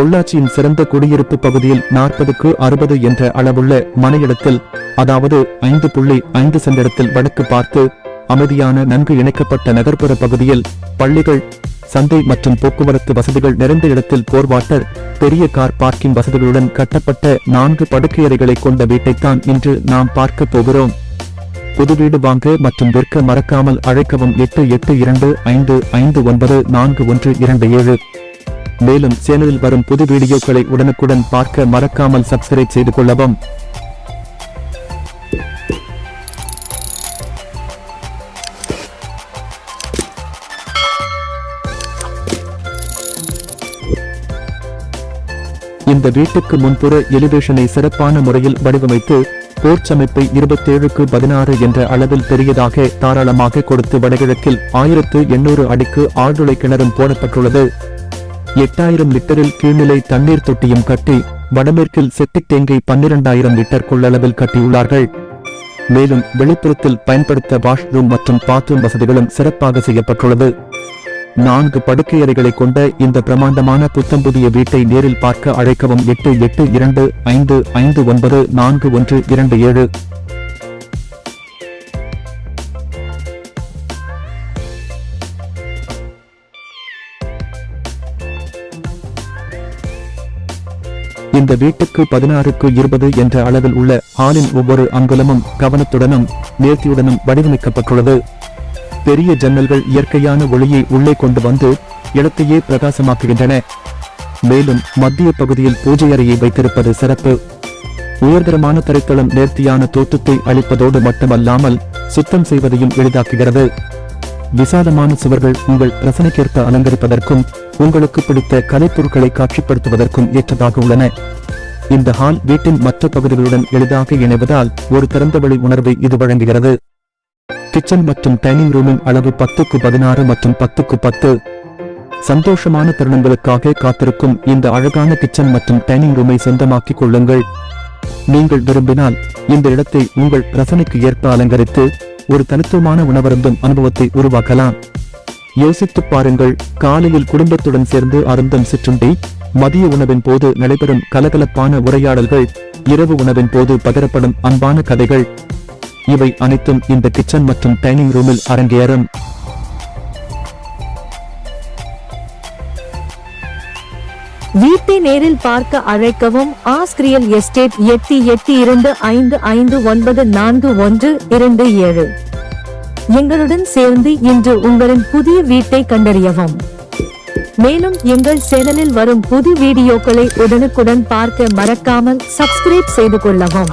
பொள்ளாச்சியின் சிறந்த குடியிருப்பு பகுதியில் நாற்பதுக்கு அறுபது என்ற அளவுள்ள மனையிடத்தில் அதாவது ஐந்து புள்ளி ஐந்து சென்றிடத்தில் வடக்கு பார்த்து அமைதியான நன்கு இணைக்கப்பட்ட நகர்ப்புற பகுதியில் பள்ளிகள் சந்தை மற்றும் போக்குவரத்து வசதிகள் நிறைந்த இடத்தில் போர்வாட்டர் பெரிய கார் பார்க்கிங் வசதிகளுடன் கட்டப்பட்ட நான்கு படுக்கையறைகளை கொண்ட வீட்டைத்தான் இன்று நாம் பார்க்க போகிறோம். புது வீடு வாங்க மற்றும் விற்க மறக்காமல் அழைக்கவும் எட்டு எட்டு இரண்டு ஐந்து ஐந்து ஒன்பது நான்கு ஒன்று இரண்டு ஏழு. மேலும் சேனலில் வரும் புது வீடியோக்களை உடனுக்குடன் பார்க்க மறக்காமல் சப்ஸ்கிரைப் செய்து கொள்ளவும். இந்த வீட்டுக்கு முன்புற எலிவேஷனை சிறப்பான முறையில் வடிவமைத்து போர்ச்சமைப்பை இருபத்தேழுக்கு பதினாறு என்ற அளவில் பெரியதாக தாராளமாக கொடுத்து வடகிழக்கில் ஆயிரத்து எண்ணூறு அடிக்கு ஆழ்துளை கிணறும் போடப்பட்டுள்ளது. எட்டாயிரம் லிட்டரில் கீழ்நிலை தண்ணீர் தொட்டியும் கட்டி வடமேற்கில் செப்டிக் டேங்கை பன்னிரண்டாயிரம் லிட்டர் கொள்ளளவில் கட்டியுள்ளார்கள். மேலும் வெளிப்புறத்தில் பயன்படுத்த வாஷ்ரூம் மற்றும் பாத்ரூம் வசதிகளும் சிறப்பாக செய்யப்பட்டுள்ளது. நான்கு படுக்கையறைகளை கொண்ட இந்த பிரமாண்டமான புத்தம் புதிய வீட்டை நேரில் பார்க்க அழைக்கவும் எட்டு எட்டு இரண்டு ஐந்து ஐந்து ஒன்பது நான்கு ஒன்று இரண்டு ஏழு. இந்த வீட்டுக்கு பதினாறுக்கு இருபது என்ற அளவில் உள்ள ஹாலின் ஒவ்வொரு அங்குலமும் கவனத்துடனும் நேர்த்தியுடனும் வடிவமைக்கப்பட்டுள்ளது. பெரிய ஜன்னல்கள் இயற்கையான ஒளியை உள்ளே கொண்டு வந்து இடத்தையே பிரகாசமாக்குகின்றன. மேலும் மத்திய பகுதியில் பூஜை அறையை வைத்திருப்பது சிறப்பு. உயர்தரமான தரைத்தளம் நேர்த்தியான தோற்றத்தை அளிப்பதோடு மட்டுமல்லாமல் சுத்தம் செய்வதையும் எளிதாக்குகிறது. விசாலமான சுவர்கள் உங்கள் ரசனைக்கேற்ப அலங்கரிப்பதற்கும் உங்களுக்கு பிடித்த கலைப்பொருட்களை காட்சிப்படுத்துவதற்கும் ஏற்றதாக உள்ளன. இந்த ஹால் வீட்டின் மற்ற பகுதிகளுடன் எளிதாக இணைவதால் ஒரு திறந்தவெளி உணர்வை இது வழங்குகிறது. கிச்சன் மற்றும் டைனிங் ரூமின் அளவு பத்துக்கு பதினாறு மற்றும் பத்துக்கு பத்து. சந்தோஷமான தருணங்களுக்காக காத்திருக்கும் இந்த அழகான கிச்சன் மற்றும் டைனிங் ரூமை சொந்தமாக்கிக் கொள்ளுங்கள். நீங்கள் விரும்பினால் இந்த இடத்தை உங்கள் ரசனைக்கு ஏற்ப அலங்கரித்து ஒரு தனித்துவமான உணவருந்தும் அனுபவத்தை உருவாக்கலாம். யோசித்துப் பாருங்கள் காலையில் குடும்பத்துடன் சேர்ந்து அருந்தும் சிற்றுண்டி மதிய உணவின் போது நடைபெறும் கலகலப்பான உரையாடல்கள் இரவு உணவின் போது பகிரப்படும் அன்பான கதைகள். இவை அனைத்தும் இந்த கிச்சன் மற்றும் டைனிங் ரூமில் அரங்கேறும். வீட்டை நேரில் பார்க்க அழைக்கவும் ஆஸ்கிரியல் எஸ்டேட் எட்டு எட்டு இரண்டு ஐந்து ஐந்து ஒன்பது நான்கு ஒன்று இரண்டு ஏழு. எங்களுடன் சேர்ந்து இன்று உங்களின் புதிய வீட்டை கண்டறியவும். மேலும் எங்கள் சேனலில் வரும் புது வீடியோக்களை உடனுக்குடன் பார்க்க மறக்காமல் சப்ஸ்கிரைப் செய்து கொள்ளவும்.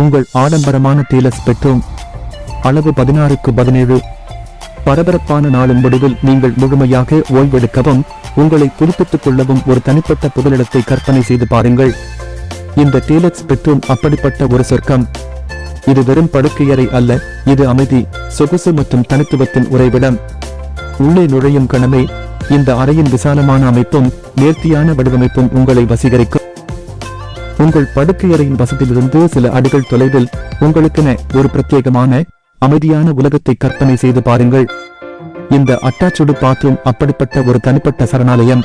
உங்கள் ஆடம்பரமான டீலஸ் பெட்ரூம் அளவு பதினாறுக்கு பதினேழு. பரபரப்பான நாளின் முடிவில் நீங்கள் முழுமையாக ஓய்வெடுக்கவும் உங்களை புதுப்பித்துக் கொள்ளவும் ஒரு தனிப்பட்ட புகலிடத்தை கற்பனை செய்து பாருங்கள். இந்த டீலக்ஸ் பெற்றும் அப்படிப்பட்ட ஒரு சொர்க்கம். இது வெறும் படுக்கையறை அல்ல இது அமைதி சொகுசு மற்றும் தனித்துவத்தின் உறைவிடம். உள்ளே நுழையும் கணமே இந்த அறையின் விசாலமான அமைப்பும் நேர்த்தியான வடிவமைப்பும் உங்களை வசீகரிக்கும். உங்கள் படுக்கையறையின் வசதியிலிருந்து சில அடிகள் தொலைவில் உங்களுக்கென ஒரு பிரத்யேகமான அமைதியான உலகத்தை கற்பனை செய்து பாருங்கள். இந்த அட்டாச்சுடு பாத்ரூம் அப்படிப்பட்ட ஒரு தனிப்பட்ட சரணாலயம்.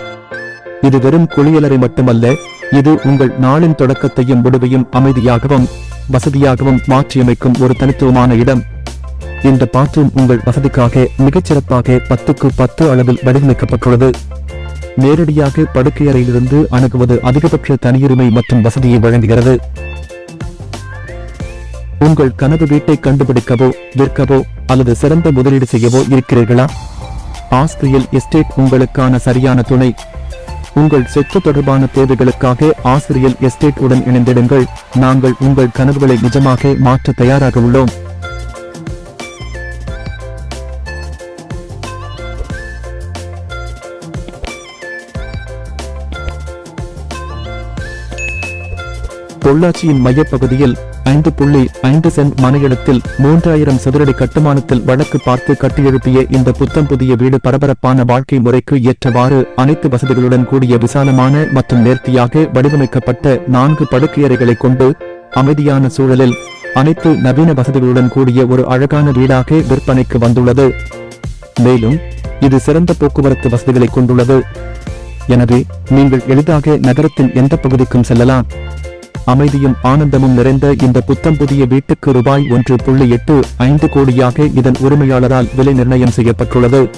இது வெறும் குளியலறை மட்டுமல்ல இது உங்கள் நாளின் தொடக்கத்தையும் முடிவையும் அமைதியாகவும் வசதியாகவும் மாற்றியமைக்கும் ஒரு தனித்துவமான இடம். இந்த பாத்ரூம் உங்கள் வசதிக்காக மிகச்சிறப்பாக பத்துக்கு பத்து அளவில் வடிவமைக்கப்பட்டுள்ளது. நேரடியாக படுக்கையறையிலிருந்து அணுகுவது அதிகபட்ச தனியுரிமை மற்றும் வசதியை வழங்குகிறது. உங்கள் கனவு வீட்டை கண்டுபிடிக்கவோ விற்கவோ அல்லது சிறந்த முதலீடு செய்யவோ இருக்கிறீர்களா? ஆஸ்திரியல் எஸ்டேட் உங்களுக்கான சரியான துணை. உங்கள் சொத்து தொடர்பான தேவைகளுக்காக ஆசிரியல் எஸ்டேட் உடன் இணைந்திடுங்கள். நாங்கள் உங்கள் கனவுகளை நிஜமாக மாற்ற தயாராக உள்ளோம். பொள்ளாச்சியின் மையப்பகுதியில் ஐந்து புள்ளி ஐந்து சென்ட் மனையிடத்தில் மூன்றாயிரம் சதுரடி கட்டுமானத்தில் வழக்கு பார்த்து கட்டியெழுப்பிய இந்த புத்தம் புதிய வீடு பரபரப்பான வாழ்க்கை முறைக்கு ஏற்றவாறு அனைத்து வசதிகளுடன் கூடிய விசாலமான மற்றும் நேர்த்தியாக வடிவமைக்கப்பட்ட நான்கு படுக்கையறைகளை கொண்டு அமைதியான சூழலில் அனைத்து நவீன வசதிகளுடன் கூடிய ஒரு அழகான வீடாக விற்பனைக்கு வந்துள்ளது. மேலும் இது சிறந்த போக்குவரத்து வசதிகளை கொண்டுள்ளது. எனவே நீங்கள் எளிதாக நகரத்தின் எந்த பகுதிக்கும் செல்லலாம். அமைதியும் ஆனந்தமும் நிறைந்த இந்த புத்தம் புதிய வீட்டுக்கு ரூபாய் ஒன்று புள்ளி எட்டு ஐந்து கோடியாக இதன் உரிமையாளரால் விலை நிர்ணயம் செய்யப்பட்டுள்ளது.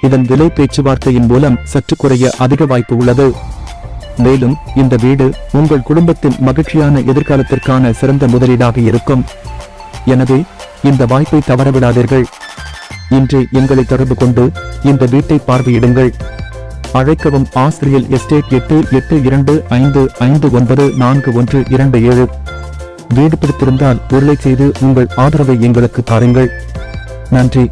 இதன் விலை பேச்சுவார்த்தையின் மூலம் சற்று குறைய அதிக வாய்ப்பு உள்ளது. மேலும் இந்த வீடு உங்கள் குடும்பத்தின் மகிழ்ச்சியான எதிர்காலத்திற்கான சிறந்த முதலீடாக இருக்கும். எனவே இந்த வாய்ப்பை தவறவிடாதீர்கள். இன்று எங்களை தொடர்பு கொண்டு இந்த வீட்டை பார்வையிடுங்கள். அழைக்கவும் ஆசிரியர் எஸ்டேட் எட்டு எட்டு இரண்டு ஐந்து ஐந்து ஒன்பது நான்கு ஒன்று இரண்டு ஏழு. வீடு பிடித்திருந்தால் உருளை செய்து உங்கள் ஆதரவை எங்களுக்கு தாருங்கள். நன்றி.